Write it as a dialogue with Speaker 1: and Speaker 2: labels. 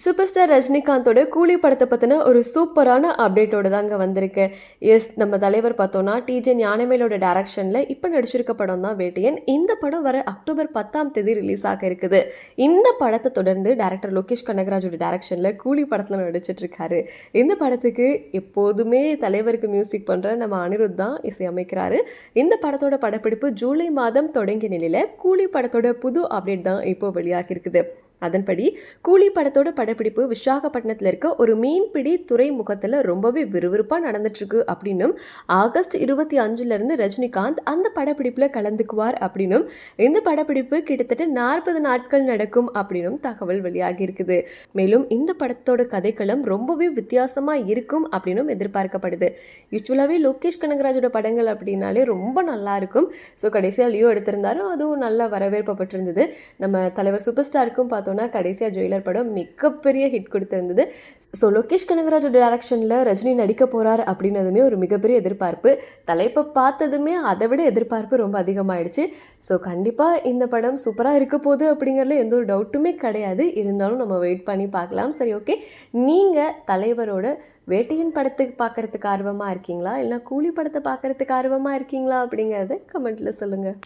Speaker 1: Super star ரஜினிகாந்தோட கூலி படத்தை பற்றின ஒரு சூப்பரான அப்டேட்டோட தாங்க வந்திருக்கேன் எஸ் நம்ம தலைவர் பார்த்தோன்னா டிஜே ஞானமேலோட டேரக்ஷனில் இப்போ நடிச்சிருக்க படம் தான் வேட்டையன். இந்த படம் வர அக்டோபர் பத்தாம் தேதி ரிலீஸ் ஆக இருக்குது. இந்த படத்தை தொடர்ந்து டேரக்டர் லோகேஷ் கனகராஜோட டேரக்ஷனில் கூலி படத்தில் நடிச்சிட்டு இருக்காரு. இந்த படத்துக்கு எப்போதுமே தலைவருக்கு மியூசிக் பண்ணுற நம்ம அனிருத் தான் இசையமைக்கிறாரு இந்த படத்தோட படப்பிடிப்பு ஜூலை மாதம் தொடங்கிய நிலையில் கூலி படத்தோட புது அப்டேட் தான் இப்போ வெளியாகிருக்குது அதன்படி கூலி படத்தோட படப்பிடிப்பு விசாகப்பட்டினத்தில் இருக்க ஒரு மீன்பிடி துறைமுகத்தில் ரொம்பவே விறுவிறுப்பாக நடந்துட்டுருக்கு அப்படின்னும் ஆகஸ்ட் இருபத்தி அஞ்சுலேருந்து ரஜினிகாந்த் அந்த படப்பிடிப்பில் கலந்துக்குவார் அப்படின்னும் இந்த படப்பிடிப்பு கிட்டத்தட்ட நாற்பது நாட்கள் நடக்கும் அப்படின்னும் தகவல் வெளியாகி இருக்குது. மேலும் இந்த படத்தோட கதைக்களம் ரொம்பவே வித்தியாசமாக இருக்கும் அப்படின்னும் எதிர்பார்க்கப்படுது. யூஸ்வலாகவே லோகேஷ் கனகராஜோட படங்கள் அப்படின்னாலே ரொம்ப நல்லா இருக்கும். ஸோ கடைசியாக லியோ எடுத்திருந்தாலும் அதுவும் நல்லா வரவேற்பப்பட்டிருந்தது நம்ம தலைவர் சூப்பர் ஸ்டாருக்கும் பார்த்தோன்னா கடைசியாக ஜெயிலர் படம் மிகப்பெரிய ஹிட் கொடுத்திருந்தது. ஸோ லோகேஷ் கனகராஜ் டைரக்ஷனில் ரஜினி நடிக்க போகிறார் அப்படின்னதுமே ஒரு மிகப்பெரிய எதிர்பார்ப்பு. தலைப்பை பார்த்ததுமே அதை விட எதிர்பார்ப்பு ரொம்ப அதிகமாயிடுச்சு. ஸோ கண்டிப்பாக இந்த படம் சூப்பராக இருக்க போகுது அப்படிங்கிறதுல எந்த ஒரு டவுட்டுமே கிடையாது. இருந்தாலும் நம்ம வெயிட் பண்ணி பார்க்கலாம். சரி ஓகே நீங்கள் தலைவரோட வேட்டையின் படத்துக்கு பார்க்கறதுக்கு ஆர்வமாக இருக்கீங்களா? இல்லை கூலி படத்தை பார்க்கறதுக்கு ஆர்வமாக இருக்கீங்களா அப்படிங்கிறத கமெண்ட்டில் சொல்லுங்கள்